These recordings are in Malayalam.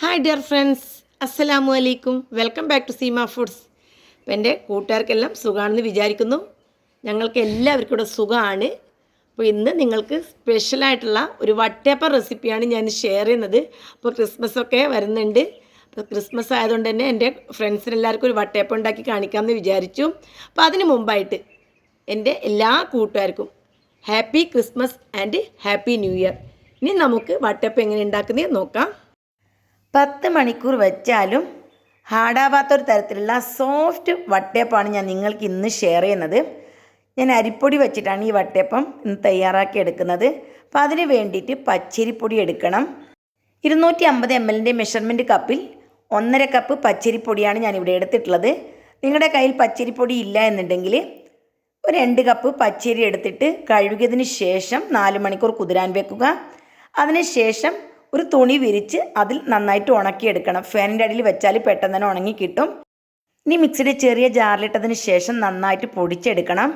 ഹായ് ഡിയർ ഫ്രണ്ട്സ് അസ്സലാമു അലൈക്കും welcome back to Seema Foods അപ്പം എന്റെ കൂട്ടുകാർക്കെല്ലാം സുഖമാണെന്ന് വിചാരിക്കുന്നു. ഞങ്ങൾക്ക് എല്ലാവർക്കും ഇവിടെ സുഖമാണ്. അപ്പോൾ ഇന്ന് നിങ്ങൾക്ക് സ്പെഷ്യലായിട്ടുള്ള ഒരു വട്ടയപ്പം റെസിപ്പിയാണ് ഞാൻ ഷെയർ ചെയ്യുന്നത്. അപ്പോൾ ക്രിസ്മസ് ഒക്കെ വരുന്നുണ്ട്. അപ്പോൾ ക്രിസ്മസ് ആയതുകൊണ്ട് തന്നെ എന്റെ ഫ്രണ്ട്സിനെല്ലാവർക്കും ഒരു വട്ടയപ്പം ഉണ്ടാക്കി കാണിക്കാമെന്ന് വിചാരിച്ചു. അപ്പോൾ അതിന് മുമ്പായിട്ട് എന്റെ എല്ലാ കൂട്ടുകാർക്കും happy Christmas and happy new year ഇനി നമുക്ക് വട്ടയപ്പം എങ്ങനെ ഉണ്ടാക്കുന്നത് നോക്കാം. പത്ത് മണിക്കൂർ വെച്ചാലും ഹാർഡാവാത്തൊരു തരത്തിലുള്ള സോഫ്റ്റ് വട്ടയപ്പമാണ് ഞാൻ നിങ്ങൾക്ക് ഇന്ന് ഷെയർ ചെയ്യുന്നത്. ഞാൻ അരിപ്പൊടി വെച്ചിട്ടാണ് ഈ വട്ടയപ്പം ഇന്ന് തയ്യാറാക്കി എടുക്കുന്നത്. അപ്പോൾ അതിന് വേണ്ടിയിട്ട് പച്ചരിപ്പൊടി എടുക്കണം. ഇരുന്നൂറ്റി അമ്പത് എം എല്ലിന്റെ മെഷർമെന്റ് കപ്പിൽ ഒന്നര കപ്പ് പച്ചരിപ്പൊടിയാണ് ഞാൻ ഇവിടെ എടുത്തിട്ടുള്ളത്. നിങ്ങളുടെ കയ്യിൽ പച്ചരിപ്പൊടി ഇല്ല എന്നുണ്ടെങ്കിൽ ഒരു രണ്ട് കപ്പ് പച്ചരി എടുത്തിട്ട് കഴുകിയതിന് ശേഷം നാല് മണിക്കൂർ കുതിരാൻ വെക്കുക. അതിന് ശേഷം ഒരു തുണി വിരിച്ച് അതിൽ നന്നായിട്ട് ഉണക്കിയെടുക്കണം. ഫാനിന്റെ അടിയിൽ വെച്ചാൽ പെട്ടെന്ന് തന്നെ ഉണങ്ങി കിട്ടും. ഇനി മിക്സിയുടെ ചെറിയ ജാറിലിട്ടതിന് ശേഷം നന്നായിട്ട് പൊടിച്ചെടുക്കണം.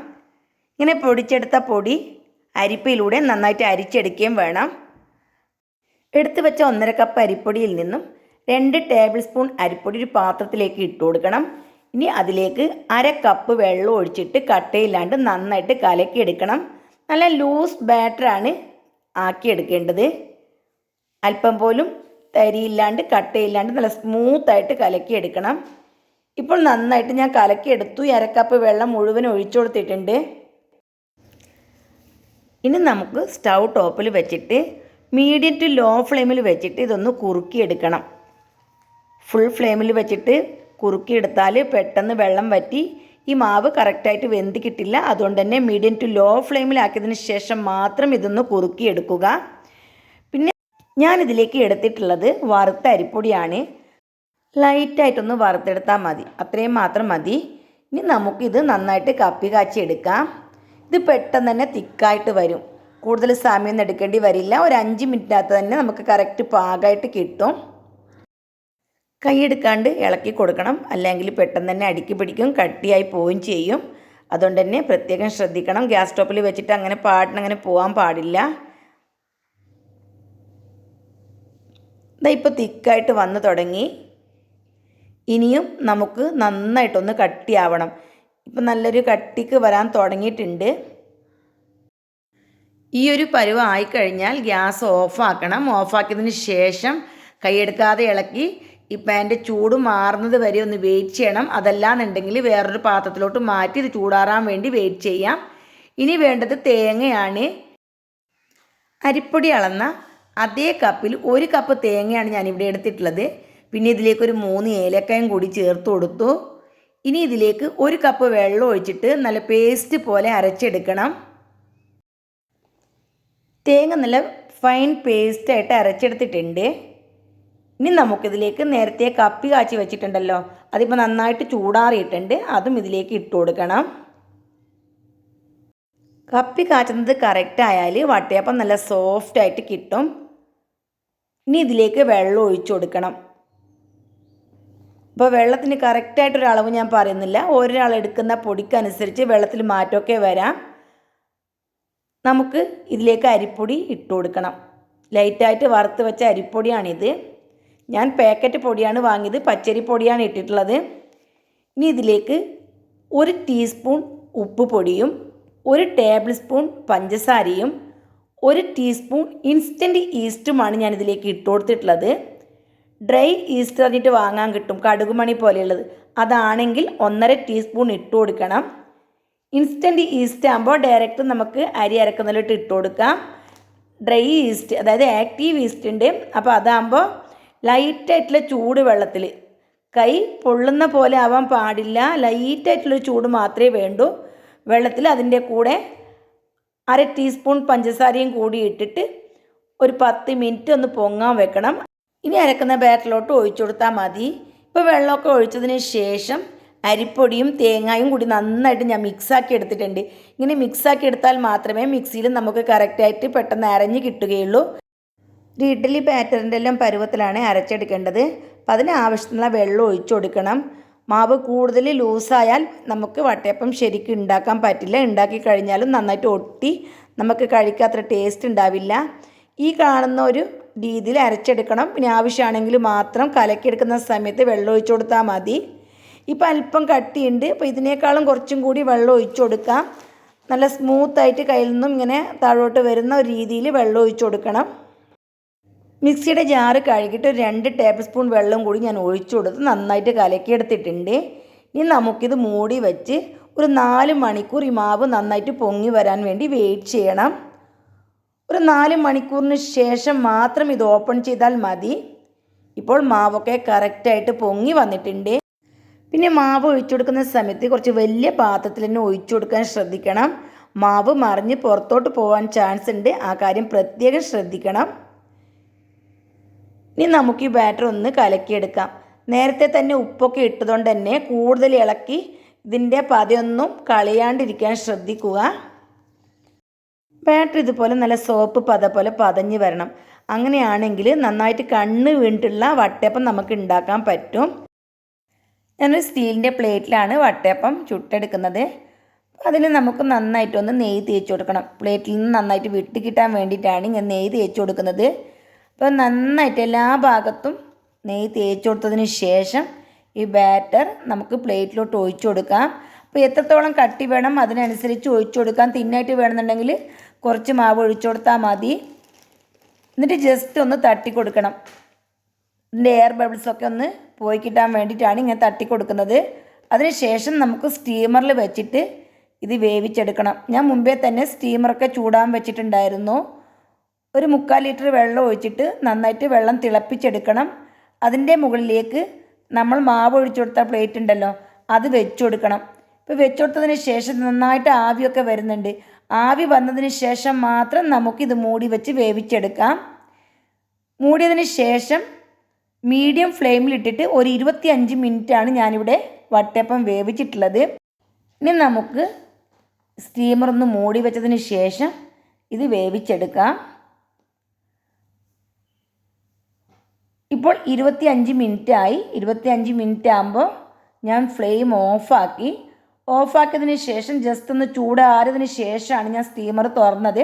ഇങ്ങനെ പൊടിച്ചെടുത്ത പൊടി അരിപ്പയിലൂടെ നന്നായിട്ട് അരിച്ചെടുക്കുകയും വേണം. എടുത്തു വെച്ച ഒന്നര കപ്പ് അരിപ്പൊടിയിൽ നിന്നും രണ്ട് ടേബിൾ സ്പൂൺ അരിപ്പൊടി ഒരു പാത്രത്തിലേക്ക് ഇട്ട് കൊടുക്കണം. ഇനി അതിലേക്ക് അര കപ്പ് വെള്ളം ഒഴിച്ചിട്ട് കട്ടയില്ലാണ്ട് നന്നായിട്ട് കലക്കിയെടുക്കണം. നല്ല ലൂസ് ബാറ്ററാണ് ആക്കിയെടുക്കേണ്ടത്. അല്പം പോലും തരിയില്ലാണ്ട് കട്ടയില്ലാണ്ട് നല്ല സ്മൂത്തായിട്ട് കലക്കിയെടുക്കണം. ഇപ്പോൾ നന്നായിട്ട് ഞാൻ കലക്കിയെടുത്തു. ഈ അരക്കപ്പ് വെള്ളം മുഴുവൻ ഒഴിച്ചു കൊടുത്തിട്ടുണ്ട്. ഇനി നമുക്ക് സ്റ്റൗ ടോപ്പിൽ വെച്ചിട്ട് മീഡിയം ടു ലോ ഫ്ലെയിമിൽ വെച്ചിട്ട് ഇതൊന്ന് കുറുക്കിയെടുക്കണം. ഫുൾ ഫ്ലെയിമിൽ വെച്ചിട്ട് കുറുക്കിയെടുത്താൽ പെട്ടെന്ന് വെള്ളം വറ്റി ഈ മാവ് കറക്റ്റായിട്ട് വെന്ത് കിട്ടില്ല. അതുകൊണ്ട് തന്നെ മീഡിയം ടു ലോ ഫ്ലെയിമിലാക്കിയതിന് ശേഷം മാത്രം ഇതൊന്ന് കുറുക്കിയെടുക്കുക. ഞാനിതിലേക്ക് എടുത്തിട്ടുള്ളത് വറുത്ത അരിപ്പൊടിയാണ്. ലൈറ്റായിട്ടൊന്ന് വറുത്തെടുത്താൽ മതി. അത്രയും മാത്രം മതി. ഇനി നമുക്കിത് നന്നായിട്ട് കപ്പി കാച്ചി എടുക്കാം. ഇത് പെട്ടെന്ന് തന്നെ തിക്കായിട്ട് വരും. കൂടുതൽ സമയമൊന്നും എടുക്കേണ്ടി വരില്ല. ഒരു അഞ്ച് മിനിറ്റിനകത്ത് തന്നെ നമുക്ക് കറക്റ്റ് പാകമായിട്ട് കിട്ടും. കൈയെടുക്കാണ്ട് ഇളക്കി കൊടുക്കണം. അല്ലെങ്കിൽ പെട്ടെന്ന് തന്നെ അടുക്കി പിടിക്കും കട്ടിയായി പോവുകയും ചെയ്യും. അതുകൊണ്ട് തന്നെ പ്രത്യേകം ശ്രദ്ധിക്കണം. ഗ്യാസ് സ്റ്റോപ്പിൽ വെച്ചിട്ട് അങ്ങനെ പാടിന് അങ്ങനെ പോകാൻ പാടില്ല. ഇതാ ഇപ്പോൾ തിക്കായിട്ട് വന്ന് തുടങ്ങി. ഇനിയും നമുക്ക് നന്നായിട്ടൊന്ന് കട്ടിയാവണം. ഇപ്പം നല്ലൊരു കട്ടിക്ക് വരാൻ തുടങ്ങിയിട്ടുണ്ട്. ഈ ഒരു പരുവം ആയിക്കഴിഞ്ഞാൽ ഗ്യാസ് ഓഫാക്കണം. ഓഫാക്കിയതിന് ശേഷം കൈയെടുക്കാതെ ഇളക്കി ഈ പാന്റെ ചൂട് മാറുന്നത് വരെ ഒന്ന് വെയിറ്റ് ചെയ്യണം. അതല്ലാന്നുണ്ടെങ്കിൽ വേറൊരു പാത്രത്തിലോട്ട് മാറ്റി ഇത് ചൂടാറാൻ വേണ്ടി വെയിറ്റ് ചെയ്യാം. ഇനി വേണ്ടത് തേങ്ങയാണ്. അരിപ്പൊടി അളന്ന അതേ കപ്പിൽ ഒരു കപ്പ് തേങ്ങയാണ് ഞാനിവിടെ എടുത്തിട്ടുള്ളത്. പിന്നെ ഇതിലേക്ക് ഒരു മൂന്ന് ഏലക്കായും കൂടി ചേർത്ത് കൊടുത്തു. ഇനി ഇതിലേക്ക് ഒരു കപ്പ് വെള്ളം ഒഴിച്ചിട്ട് നല്ല പേസ്റ്റ് പോലെ അരച്ചെടുക്കണം. തേങ്ങ നല്ല ഫൈൻ പേസ്റ്റായിട്ട് അരച്ചെടുത്തിട്ടുണ്ട്. ഇനി നമുക്കിതിലേക്ക് നേരത്തെ കപ്പി കാച്ചി വെച്ചിട്ടുണ്ടല്ലോ അതിപ്പോൾ നന്നായിട്ട് ചൂടാറിയിട്ടുണ്ട് അതും ഇതിലേക്ക് ഇട്ട് കൊടുക്കണം. കപ്പി കാച്ചുന്നത് കറക്റ്റ് ആയാൽ വട്ടയപ്പം നല്ല സോഫ്റ്റായിട്ട് കിട്ടും. ഇനി ഇതിലേക്ക് വെള്ളം ഒഴിച്ചു കൊടുക്കണം. അപ്പോൾ വെള്ളത്തിന് കറക്റ്റായിട്ടൊരു അളവ് ഞാൻ പറയുന്നില്ല. ഒരാൾ എടുക്കുന്ന പൊടിക്കനുസരിച്ച് വെള്ളത്തിൽ മാറ്റമൊക്കെ വരാം. നമുക്ക് ഇതിലേക്ക് അരിപ്പൊടി ഇട്ട് കൊടുക്കണം. ലൈറ്റായിട്ട് വറുത്ത് വെച്ച അരിപ്പൊടിയാണിത്. ഞാൻ പാക്കറ്റ് പൊടിയാണ് വാങ്ങിയത് പച്ചരി പൊടിയാണ് ഇട്ടിട്ടുള്ളത്. ഇനി ഇതിലേക്ക് ഒരു ടീസ്പൂൺ ഉപ്പ് പൊടിയും ഒരു ടേബിൾ സ്പൂൺ പഞ്ചസാരയും ഒരു ടീസ്പൂൺ ഇൻസ്റ്റന്റ് ഈസ്റ്റുമാണ് ഞാൻ ഇതിലേക്ക് ഇട്ട് കൊടുത്തിട്ടുള്ളത്. ഡ്രൈ ഈസ്റ്റ് പറഞ്ഞിട്ട് വാങ്ങാൻ കിട്ടും കടുകുമണി പോലെയുള്ളത്. അതാണെങ്കിൽ ഒന്നര ടീസ്പൂൺ ഇട്ട് കൊടുക്കണം. ഇൻസ്റ്റന്റ് ഈസ്റ്റ് ആകുമ്പോൾ ഡയറക്റ്റ് നമുക്ക് അരി അരക്കുന്നതിലോട്ട് ഇട്ട് കൊടുക്കാം. ഡ്രൈ ഈസ്റ്റ് അതായത് ആക്റ്റീവ് ഈസ്റ്റ് ഉണ്ട്. അപ്പോൾ അതാകുമ്പോൾ ലൈറ്റായിട്ടുള്ള ചൂട് വെള്ളത്തിൽ കൈ പൊള്ളുന്ന പോലെ ആവാൻ പാടില്ല. ലൈറ്റായിട്ടുള്ള ചൂട് മാത്രമേ വേണ്ടൂ. വെള്ളത്തിൽ അതിന്റെ കൂടെ അര ടീസ്പൂൺ പഞ്ചസാരയും കൂടി ഇട്ടിട്ട് ഒരു പത്ത് മിനിറ്റ് ഒന്ന് പൊങ്ങാൻ വെക്കണം. ഇനി അരക്കുന്ന ബാറ്ററിലോട്ട് ഒഴിച്ചു കൊടുത്താൽ മതി. ഇപ്പോൾ വെള്ളമൊക്കെ ഒഴിച്ചതിന് ശേഷം അരിപ്പൊടിയും തേങ്ങായും കൂടി നന്നായിട്ട് ഞാൻ മിക്സാക്കി എടുത്തിട്ടുണ്ട്. ഇങ്ങനെ മിക്സാക്കി എടുത്താൽ മാത്രമേ മിക്സിയിൽ നമുക്ക് കറക്റ്റായിട്ട് പെട്ടെന്ന് അരഞ്ഞ് കിട്ടുകയുള്ളൂ. ഒരു ഇഡ്ഡലി ബാറ്ററിന്റെ എല്ലാം പരുവത്തിലാണ് അരച്ചെടുക്കേണ്ടത്. അപ്പം അതിന് ആവശ്യത്തിനുള്ള വെള്ളം ഒഴിച്ചു കൊടുക്കണം. മാവ് കൂടുതൽ ലൂസായാൽ നമുക്ക് വട്ടയപ്പം ശരിക്കും ഉണ്ടാക്കാൻ പറ്റില്ല. ഉണ്ടാക്കി കഴിഞ്ഞാലും നന്നായിട്ട് ഒട്ടി നമുക്ക് കഴിക്കാത്ര ടേസ്റ്റ് ഉണ്ടാവില്ല. ഈ കാണുന്ന ഒരു രീതിയിൽ അരച്ചെടുക്കണം. പിന്നെ ആവശ്യമാണെങ്കിൽ മാത്രം കലക്കിയെടുക്കുന്ന സമയത്ത് വെള്ളം ഒഴിച്ചു കൊടുത്താൽ മതി. ഇപ്പം അല്പം കട്ടിയുണ്ട്. അപ്പോൾ ഇതിനേക്കാളും കുറച്ചും കൂടി വെള്ളം ഒഴിച്ചു കൊടുക്കാം. നല്ല സ്മൂത്തായിട്ട് കയ്യിൽ നിന്നും ഇങ്ങനെ താഴോട്ട് വരുന്ന ഒരു രീതിയിൽ വെള്ളം ഒഴിച്ചു കൊടുക്കണം. മിക്സിയുടെ ജാറ് കഴുകിയിട്ട് ഒരു രണ്ട് ടേബിൾ സ്പൂൺ വെള്ളം കൂടി ഞാൻ ഒഴിച്ചു കൊടുത്ത് നന്നായിട്ട് കലക്കിയെടുത്തിട്ടുണ്ട് ഇനി നമുക്കിത് മൂടി വെച്ച് ഒരു നാല് മണിക്കൂർ ഈ മാവ് നന്നായിട്ട് പൊങ്ങി വരാൻ വേണ്ടി വെയിറ്റ് ചെയ്യണം. ഒരു നാല് മണിക്കൂറിന് ശേഷം മാത്രം ഇത് ഓപ്പൺ ചെയ്താൽ മതി. ഇപ്പോൾ മാവൊക്കെ കറക്റ്റായിട്ട് പൊങ്ങി വന്നിട്ടുണ്ട്. പിന്നെ മാവ് ഒഴിച്ചു കൊടുക്കുന്ന സമയത്ത് കുറച്ച് വലിയ പാത്രത്തിൽ തന്നെ ഒഴിച്ചു കൊടുക്കാൻ ശ്രദ്ധിക്കണം. മാവ് മറിഞ്ഞ് പുറത്തോട്ട് പോകാൻ ചാൻസ് ഉണ്ട്. ആ കാര്യം പ്രത്യേകം ശ്രദ്ധിക്കണം. ഇനി നമുക്ക് ഈ ബാറ്റർ ഒന്ന് കലക്കിയെടുക്കാം. നേരത്തെ തന്നെ ഉപ്പൊക്കെ ഇട്ടതുകൊണ്ട് തന്നെ കൂടുതൽ ഇളക്കി ഇതിന്റെ പതയൊന്നും കളയാണ്ടിരിക്കാൻ ശ്രദ്ധിക്കുക. ബാറ്റർ ഇതുപോലെ നല്ല സോപ്പ് പത പോലെ പതഞ്ഞ് വരണം. അങ്ങനെയാണെങ്കിൽ നന്നായിട്ട് കണ്ണ് വീണിട്ടുള്ള വട്ടയപ്പം നമുക്ക് ഉണ്ടാക്കാൻ പറ്റും. ഞാനൊരു സ്റ്റീലിന്റെ പ്ലേറ്റിലാണ് വട്ടയപ്പം ചുട്ടെടുക്കുന്നത്. അതിൽ നമുക്ക് നന്നായിട്ടൊന്ന് നെയ്യ് തേച്ച് കൊടുക്കണം. പ്ലേറ്റിൽ നിന്ന് നന്നായിട്ട് വിട്ട് കിട്ടാൻ വേണ്ടിയിട്ടാണ് ഞാൻ നെയ്യ് തേച്ച് കൊടുക്കുന്നത്. അപ്പോൾ നന്നായിട്ട് എല്ലാ ഭാഗത്തും നെയ്യ് തേച്ച് കൊടുത്തതിന് ശേഷം ഈ ബാറ്റർ നമുക്ക് പ്ലേറ്റിലോട്ട് ഒഴിച്ചു കൊടുക്കാം. അപ്പോൾ എത്രത്തോളം കട്ടി വേണം അതിനനുസരിച്ച് ഒഴിച്ചു കൊടുക്കാം. തിന്നായിട്ട് വേണമെന്നുണ്ടെങ്കിൽ കുറച്ച് മാവ് ഒഴിച്ചു കൊടുത്താൽ മതി. എന്നിട്ട് ജസ്റ്റ് ഒന്ന് തട്ടി കൊടുക്കണം. ഇതിന്റെ എയർ ബബിൾസൊക്കെ ഒന്ന് പോയി കിട്ടാൻ വേണ്ടിയിട്ടാണ് ഇങ്ങനെ തട്ടി കൊടുക്കുന്നത്. അതിനുശേഷം നമുക്ക് സ്റ്റീമറിൽ വെച്ചിട്ട് ഇത് വേവിച്ചെടുക്കണം. ഞാൻ മുമ്പേ തന്നെ സ്റ്റീമറൊക്കെ ചൂടാൻ വെച്ചിട്ടുണ്ടായിരുന്നു. ഒരു മുക്കാൽ ലിറ്റർ വെള്ളം ഒഴിച്ചിട്ട് നന്നായിട്ട് വെള്ളം തിളപ്പിച്ചെടുക്കണം. അതിന്റെ മുകളിലേക്ക് നമ്മൾ മാവ് ഒഴിച്ചു കൊടുത്ത പ്ലേറ്റ് ഉണ്ടല്ലോ അത് വെച്ചു കൊടുക്കണം. ഇപ്പോൾ വെച്ചു കൊടുത്തതിന് ശേഷം നന്നായിട്ട് ആവിയൊക്കെ വരുന്നുണ്ട്. ആവി വന്നതിന് ശേഷം മാത്രം നമുക്കിത് മൂടി വെച്ച് വേവിച്ചെടുക്കാം. മൂടിയതിന് ശേഷം മീഡിയം ഫ്ലെയിമിലിട്ടിട്ട് ഒരു ഇരുപത്തി അഞ്ച് മിനിറ്റാണ് ഞാനിവിടെ വട്ടയപ്പം വേവിച്ചിട്ടുള്ളത്. ഇനി നമുക്ക് സ്റ്റീമർ ഒന്ന് മൂടി വെച്ചതിന് ശേഷം ഇത് വേവിച്ചെടുക്കാം. ഇപ്പോൾ ഇരുപത്തി അഞ്ച് മിനിറ്റ് ആയി ഇരുപത്തി അഞ്ച് മിനിറ്റ് ആകുമ്പോൾ ഞാൻ ഫ്ലെയിം ഓഫാക്കി ഓഫാക്കിയതിന് ശേഷം ജസ്റ്റ് ഒന്ന് ചൂടാറിയതിന് ശേഷമാണ് ഞാൻ സ്റ്റീമർ തുറന്നത്.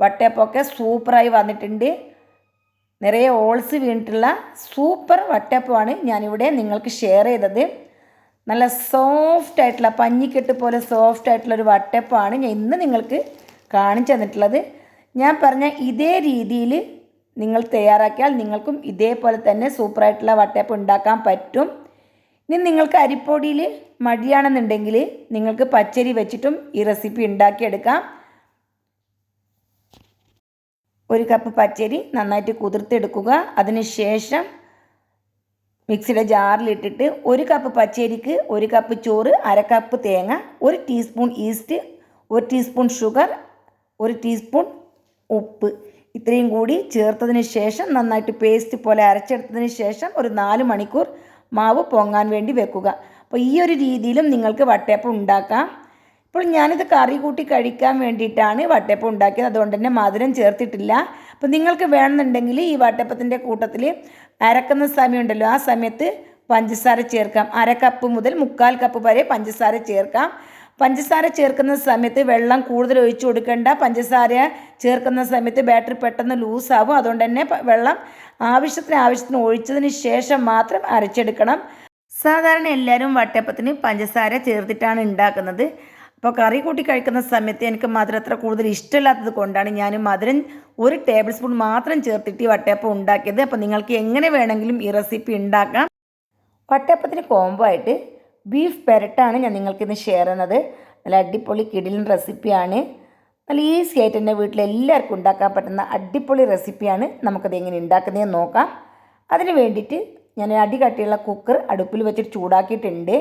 വട്ടയപ്പമൊക്കെ സൂപ്പറായി വന്നിട്ടുണ്ട്. നിറയെ ഓൾസ് വീണിട്ടുള്ള സൂപ്പർ വട്ടയപ്പമാണ് ഞാനിവിടെ നിങ്ങൾക്ക് ഷെയർ ചെയ്തത്. നല്ല സോഫ്റ്റ് ആയിട്ടുള്ള പഞ്ഞിക്കെട്ട് പോലെ സോഫ്റ്റ് ആയിട്ടുള്ള ഒരു വട്ടയപ്പമാണ് ഞാൻ ഇന്ന് നിങ്ങൾക്ക് കാണിച്ചു തന്നിട്ടുള്ളത്. ഞാൻ പറഞ്ഞ ഇതേ രീതിയിൽ നിങ്ങൾ തയ്യാറാക്കിയാൽ നിങ്ങൾക്കും ഇതേപോലെ തന്നെ സൂപ്പറായിട്ടുള്ള വട്ടയപ്പം ഉണ്ടാക്കാൻ പറ്റും. ഇനി നിങ്ങൾക്ക് അരിപ്പൊടിയിൽ മടിയാണെന്നുണ്ടെങ്കിൽ നിങ്ങൾക്ക് പച്ചരി വെച്ചിട്ടും ഈ റെസിപ്പി ഉണ്ടാക്കിയെടുക്കാം. ഒരു കപ്പ് പച്ചരി നന്നായിട്ട് കുതിർത്തെടുക്കുക. അതിനുശേഷം മിക്സിയുടെ ജാറിലിട്ടിട്ട് ഒരു കപ്പ് പച്ചരിക്ക് ഒരു കപ്പ് ചോറ് അര കപ്പ് തേങ്ങ ഒരു ടീസ്പൂൺ ഈസ്റ്റ് ഒരു ടീസ്പൂൺ ഷുഗർ ഒരു ടീസ്പൂൺ ഉപ്പ്. ഇത്രയും കൂടി ചേർത്തതിന് ശേഷം നന്നായിട്ട് പേസ്റ്റ് പോലെ അരച്ചെടുത്തതിന് ശേഷം ഒരു നാല് മണിക്കൂർ മാവ് പൊങ്ങാൻ വേണ്ടി വെക്കുക. അപ്പോൾ ഈ ഒരു രീതിയിലും നിങ്ങൾക്ക് വട്ടയപ്പം ഉണ്ടാക്കാം. ഇപ്പോൾ ഞാനിത് കറി കൂട്ടി കഴിക്കാൻ വേണ്ടിയിട്ടാണ് വട്ടയപ്പം ഉണ്ടാക്കിയത്. അതുകൊണ്ട് തന്നെ മധുരം ചേർത്തിട്ടില്ല. അപ്പോൾ നിങ്ങൾക്ക് വേണമെന്നുണ്ടെങ്കിൽ ഈ വട്ടയപ്പത്തിന്റെ കൂട്ടത്തിൽ അരക്കുന്ന സമയമുണ്ടല്ലോ ആ സമയത്ത് പഞ്ചസാര ചേർക്കാം. അര കപ്പ് മുതൽ മുക്കാൽ കപ്പ് വരെ പഞ്ചസാര ചേർക്കാം. പഞ്ചസാര ചേർക്കുന്ന സമയത്ത് വെള്ളം കൂടുതൽ ഒഴിച്ചു കൊടുക്കേണ്ട. പഞ്ചസാര ചേർക്കുന്ന സമയത്ത് ബാറ്ററി പെട്ടെന്ന് ലൂസാവും. അതുകൊണ്ട് തന്നെ വെള്ളം ആവശ്യത്തിന് ആവശ്യത്തിന് ഒഴിച്ചതിന് ശേഷം മാത്രം അരച്ചെടുക്കണം. സാധാരണ എല്ലാവരും വട്ടയപ്പത്തിന് പഞ്ചസാര ചേർത്തിട്ടാണ് ഉണ്ടാക്കുന്നത്. അപ്പോൾ കറി കൂട്ടി കഴിക്കുന്ന സമയത്ത് എനിക്ക് മധുരം അത്ര കൂടുതൽ ഇഷ്ടമില്ലാത്തത് കൊണ്ടാണ് ഞാൻ മധുരം ഒരു ടേബിൾ സ്പൂൺ മാത്രം ചേർത്തിട്ട് ഈ വട്ടയപ്പം ഉണ്ടാക്കിയത്. അപ്പോൾ നിങ്ങൾക്ക് എങ്ങനെ വേണമെങ്കിലും ഈ റെസിപ്പി ഉണ്ടാക്കാം. വട്ടയപ്പത്തിന് കോംബോ ആയിട്ട് ബീഫ് പെരട്ടാണ് ഞാൻ നിങ്ങൾക്കിന്ന് ഷെയർ ചെയ്യുന്നത്. നല്ല അടിപൊളി കിടിലൻ റെസിപ്പിയാണ് നല്ല ഈസി ആയിട്ട് എന്റെ വീട്ടിൽ എല്ലാവർക്കും ഉണ്ടാക്കാൻ പറ്റുന്ന അടിപൊളി റെസിപ്പിയാണ് നമുക്കത് എങ്ങനെ ഉണ്ടാക്കുന്നതെന്ന് നോക്കാം. അതിന് വേണ്ടിയിട്ട് ഞാൻ അടി കട്ടിയുള്ള കുക്കർ അടുപ്പിൽ വെച്ചിട്ട് ചൂടാക്കിയിട്ടുണ്ട്.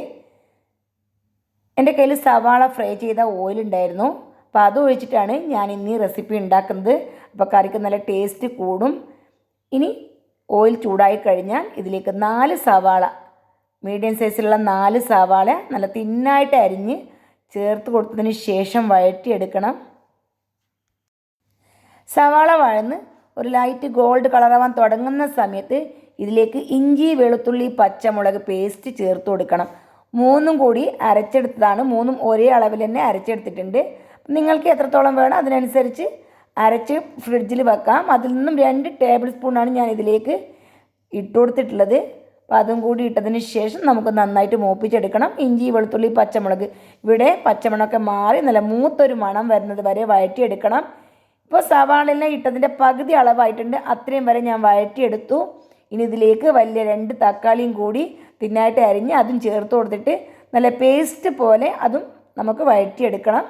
എന്റെ കയ്യിൽ സവാള ഫ്രൈ ചെയ്ത ഓയിൽ ഉണ്ടായിരുന്നു. അപ്പോൾ അത് ഒഴിച്ചിട്ടാണ് ഞാൻ ഇന്ന് ഈ റെസിപ്പി ഉണ്ടാക്കുന്നത്. അപ്പോൾ കറിക്ക് നല്ല ടേസ്റ്റ് കൂടും. ഇനി ഓയിൽ ചൂടായി കഴിഞ്ഞാൽ ഇതിലേക്ക് നാല് സവാള മീഡിയം സൈസിലുള്ള നാല് സവാള നല്ല തിന്നായിട്ട് അരിഞ്ഞ് ചേർത്ത് കൊടുത്തതിന് ശേഷം വഴറ്റിയെടുക്കണം. സവാള വഴന്ന് ഒരു ലൈറ്റ് ഗോൾഡ് കളറാവാൻ തുടങ്ങുന്ന സമയത്ത് ഇതിലേക്ക് ഇഞ്ചി വെളുത്തുള്ളി പച്ചമുളക് പേസ്റ്റ് ചേർത്ത് കൊടുക്കണം. മൂന്നും കൂടി അരച്ചെടുത്തതാണ്. മൂന്നും ഒരേ അളവിൽ തന്നെ അരച്ചെടുത്തിട്ടുണ്ട്. നിങ്ങൾക്ക് എത്രത്തോളം വേണം അതിനനുസരിച്ച് അരച്ച് ഫ്രിഡ്ജിൽ വെക്കാം. അതിൽ നിന്നും രണ്ട് ടേബിൾ സ്പൂണാണ് ഞാൻ ഇതിലേക്ക് ഇട്ട് കൊടുത്തിട്ടുള്ളത്. അപ്പോൾ അതും കൂടി ഇട്ടതിന് ശേഷം നമുക്ക് നന്നായിട്ട് മൂപ്പിച്ചെടുക്കണം. ഇഞ്ചി വെളുത്തുള്ളി പച്ചമുളക്. ഇവിടെ പച്ചമുളകൊക്കെ മാറി നല്ല മൂത്തൊരു മണം വരുന്നത് വരെ വഴറ്റിയെടുക്കണം. ഇപ്പോൾ സവാളെല്ലാം ഇട്ടതിന്റെ പകുതി അളവായിട്ടുണ്ട്. അത്രയും വരെ ഞാൻ വഴറ്റിയെടുത്തു. ഇനി ഇതിലേക്ക് വലിയ രണ്ട് തക്കാളിയും കൂടി തിന്നായിട്ട് അരിഞ്ഞ് അതും ചേർത്ത് കൊടുത്തിട്ട് നല്ല പേസ്റ്റ് പോലെ അതും നമുക്ക് വഴറ്റിയെടുക്കണം.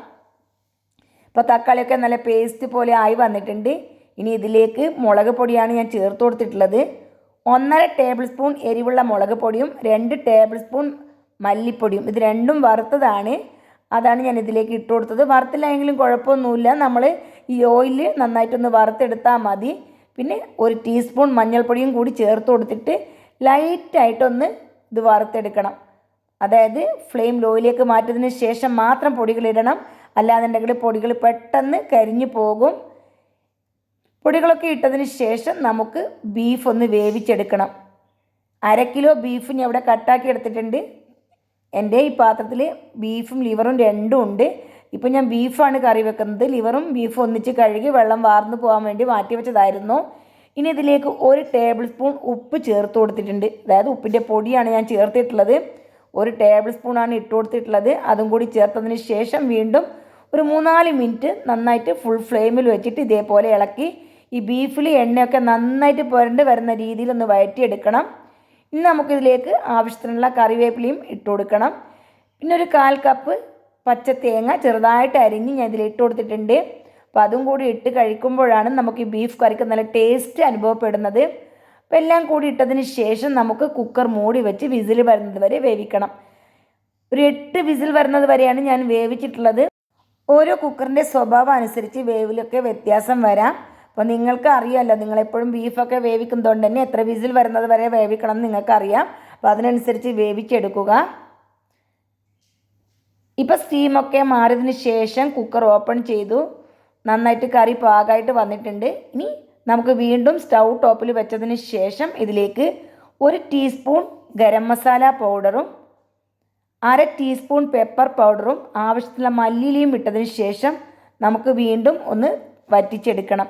ഇപ്പോൾ തക്കാളിയൊക്കെ നല്ല പേസ്റ്റ് പോലെ ആയി വന്നിട്ടുണ്ട്. ഇനി ഇതിലേക്ക് മുളക് പൊടിയാണ് ഞാൻ ചേർത്ത് കൊടുത്തിട്ടുള്ളത്. ഒന്നര ടേബിൾ സ്പൂൺ എരിവുള്ള മുളക് പൊടിയും രണ്ട് ടേബിൾ സ്പൂൺ മല്ലിപ്പൊടിയും. ഇത് രണ്ടും വറുത്തതാണ്. അതാണ് ഞാൻ ഇതിലേക്ക് ഇട്ട് കൊടുത്തത്. വറുത്തില്ലെങ്കിലും കുഴപ്പമൊന്നുമില്ല. നമ്മൾ ഈ ഓയിൽ നന്നായിട്ടൊന്ന് വറുത്തെടുത്താൽ മതി. പിന്നെ ഒരു ടീസ്പൂൺ മഞ്ഞൾപ്പൊടിയും കൂടി ചേർത്ത് കൊടുത്തിട്ട് ലൈറ്റായിട്ടൊന്ന് ഇത് വറുത്തെടുക്കണം. അതായത് ഫ്ലെയിം ലോയിലേക്ക് മാറ്റിയതിന് ശേഷം മാത്രം പൊടികളിടണം. അല്ലാന്നുണ്ടെങ്കിൽ പൊടികൾ പെട്ടെന്ന് കരിഞ്ഞു പോകും. പൊടികളൊക്കെ ഇട്ടതിന് ശേഷം നമുക്ക് ബീഫ് ഒന്ന് വേവിച്ചെടുക്കണം. അര കിലോ ബീഫ് ഞാൻ ഇവിടെ കട്ടാക്കി എടുത്തിട്ടുണ്ട്. എന്റെ ഈ പാത്രത്തിൽ ബീഫും ലിവറും രണ്ടും ഉണ്ട്. ഇപ്പം ഞാൻ ബീഫാണ് കറി വെക്കുന്നത്. ലിവറും ബീഫും ഒന്നിച്ച് കഴുകി വെള്ളം വാർന്നു പോകാൻ വേണ്ടി മാറ്റി വെച്ചതായിരുന്നു. ഇനി ഇതിലേക്ക് ഒരു ടേബിൾ സ്പൂൺ ഉപ്പ് ചേർത്ത് കൊടുത്തിട്ടുണ്ട്. അതായത് ഉപ്പിന്റെ പൊടിയാണ് ഞാൻ ചേർത്തിട്ടുള്ളത്. ഒരു ടേബിൾ സ്പൂണാണ് ഇട്ട് കൊടുത്തിട്ടുള്ളത്. അതും കൂടി ചേർത്തതിന് ശേഷം വീണ്ടും ഒരു മൂന്നാൽ മിനിറ്റ് നന്നായിട്ട് ഫുൾ ഫ്ലെയിമിൽ വെച്ചിട്ട് ഇതേപോലെ ഇളക്കി ഈ ബീഫിൽ എണ്ണയൊക്കെ നന്നായിട്ട് പുരണ്ട് വരുന്ന രീതിയിൽ രീതിയിലൊന്ന് വഴറ്റിയെടുക്കണം. ഇനി നമുക്കിതിലേക്ക് ആവശ്യത്തിനുള്ള കറിവേപ്പിലയും ഇട്ട് കൊടുക്കണം. പിന്നെ ഒരു കാൽ കപ്പ് പച്ച തേങ്ങ ചെറുതായിട്ട് അരിഞ്ഞ് ഞാൻ ഇതിൽ ഇട്ട് കൊടുത്തിട്ടുണ്ട്. അപ്പോൾ അതും കൂടി ഇട്ട് കഴിക്കുമ്പോഴാണ് നമുക്ക് ഈ ബീഫ് കറിക്ക് നല്ല ടേസ്റ്റ് അനുഭവപ്പെടുന്നത്. അപ്പോൾ എല്ലാം കൂടി ഇട്ടതിന് ശേഷം നമുക്ക് കുക്കർ മൂടി വെച്ച് വിസിൽ വരുന്നത് വരെ വേവിക്കണം. ഒരു എട്ട് വിസിൽ വരുന്നത് വരെയാണ് ഞാൻ വേവിച്ചിട്ടുള്ളത്. ഓരോ കുക്കറിന്റെ സ്വഭാവം അനുസരിച്ച് വേവിലൊക്കെ വ്യത്യാസം വരാം. അപ്പോൾ നിങ്ങൾക്ക് അറിയാമല്ലോ നിങ്ങളെപ്പോഴും ബീഫൊക്കെ വേവിക്കുന്നതുകൊണ്ട് തന്നെ എത്ര വിസിൽ വരുന്നത് വരെ വേവിക്കണം എന്ന് നിങ്ങൾക്കറിയാം. അപ്പോൾ അതിനനുസരിച്ച് വേവിച്ചെടുക്കുക. ഇപ്പോൾ സ്റ്റീമൊക്കെ മാറിയതിന് ശേഷം കുക്കർ ഓപ്പൺ ചെയ്തു. നന്നായിട്ട് കറി പാകമായിട്ട് വന്നിട്ടുണ്ട്. ഇനി നമുക്ക് വീണ്ടും സ്റ്റൗ ടോപ്പിൽ വെച്ചതിന് ശേഷം ഇതിലേക്ക് ഒരു ടീസ്പൂൺ ഗരം മസാല പൗഡറും അര ടീസ്പൂൺ പെപ്പർ പൗഡറും ആവശ്യത്തിലുള്ള മല്ലിയിലയും ഇട്ടതിന് ശേഷം നമുക്ക് വീണ്ടും ഒന്ന് വറ്റിച്ചെടുക്കണം.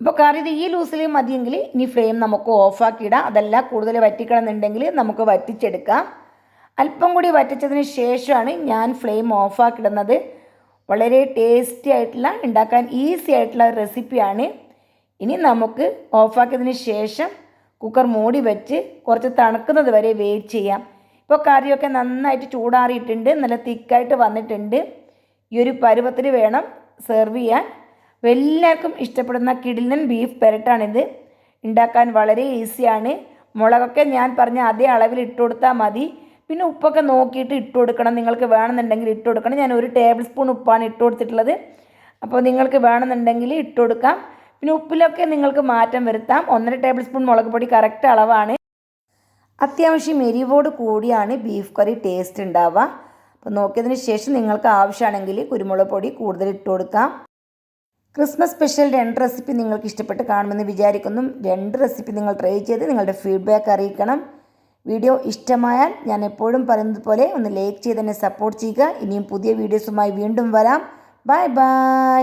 അപ്പോൾ കറി ഇത് ഈ ലൂസിൽ മതിയെങ്കിൽ ഇനി ഫ്ലെയിം നമുക്ക് ഓഫാക്കിയിടാം. അതല്ല കൂടുതൽ വറ്റിക്കണമെന്നുണ്ടെങ്കിൽ നമുക്ക് വറ്റിച്ചെടുക്കാം. അല്പം കൂടി വറ്റിച്ചതിന് ശേഷമാണ് ഞാൻ ഫ്ലെയിം ഓഫാക്കിടുന്നത് വളരെ ടേസ്റ്റി ആയിട്ടുള്ള ഉണ്ടാക്കാൻ ഈസി ആയിട്ടുള്ള റെസിപ്പിയാണ്. ഇനി നമുക്ക് ഓഫാക്കിയതിന് ശേഷം കുക്കർ മൂടി വെച്ച് കുറച്ച് തണുക്കുന്നത് വരെ വെയിറ്റ് ചെയ്യാം. ഇപ്പോൾ കറിയൊക്കെ നന്നായിട്ട് ചൂടാറിയിട്ടുണ്ട് നല്ല തിക്കായിട്ട് വന്നിട്ടുണ്ട്. ഈ ഒരു പരുവത്തിൽ വേണം സെർവ് ചെയ്യാൻ. എല്ലാവർക്കും ഇഷ്ടപ്പെടുന്ന കിടിലൻ ബീഫ് പെരട്ടാണിത്. ഉണ്ടാക്കാൻ വളരെ ഈസിയാണ്. മുളകൊക്കെ ഞാൻ പറഞ്ഞ അതേ അളവിൽ ഇട്ട് കൊടുത്താൽ മതി. പിന്നെ ഉപ്പൊക്കെ നോക്കിയിട്ട് ഇട്ട് കൊടുക്കണം. നിങ്ങൾക്ക് വേണമെന്നുണ്ടെങ്കിൽ ഇട്ട് കൊടുക്കണം. ഞാൻ ഒരു ടേബിൾ സ്പൂൺ ഉപ്പാണ് ഇട്ട് കൊടുത്തിട്ടുള്ളത്. അപ്പോൾ നിങ്ങൾക്ക് വേണമെന്നുണ്ടെങ്കിൽ ഇട്ട് കൊടുക്കാം. പിന്നെ ഉപ്പിലൊക്കെ നിങ്ങൾക്ക് മാറ്റം വരുത്താം. ഒന്നര ടേബിൾ സ്പൂൺ മുളക് പൊടി കറക്റ്റ് അളവാണ്. അത്യാവശ്യം എരിവോട് കൂടിയാണ് ബീഫ് കറി ടേസ്റ്റ് ഉണ്ടാവുക. അപ്പോൾ നോക്കിയതിന് ശേഷം നിങ്ങൾക്ക് ആവശ്യമാണെങ്കിൽ കുരുമുളക് പൊടി കൂടുതൽ ഇട്ട് കൊടുക്കാം. ക്രിസ്മസ് സ്പെഷ്യൽ രണ്ട് റെസിപ്പി നിങ്ങൾക്ക് ഇഷ്ടപ്പെട്ട് കാണുമെന്ന് വിചാരിക്കുന്നു. രണ്ട് റെസിപ്പി നിങ്ങൾ ട്രൈ ചെയ്ത് നിങ്ങളുടെ ഫീഡ്ബാക്ക് അറിയിക്കണം. വീഡിയോ ഇഷ്ടമായാൽ ഞാൻ എപ്പോഴും പറയുന്നത് പോലെ ഒന്ന് ലൈക്ക് ചെയ്ത് എന്നെ സപ്പോർട്ട് ചെയ്യുക. ഇനിയും പുതിയ വീഡിയോസുമായി വീണ്ടും വരാം. Bye bye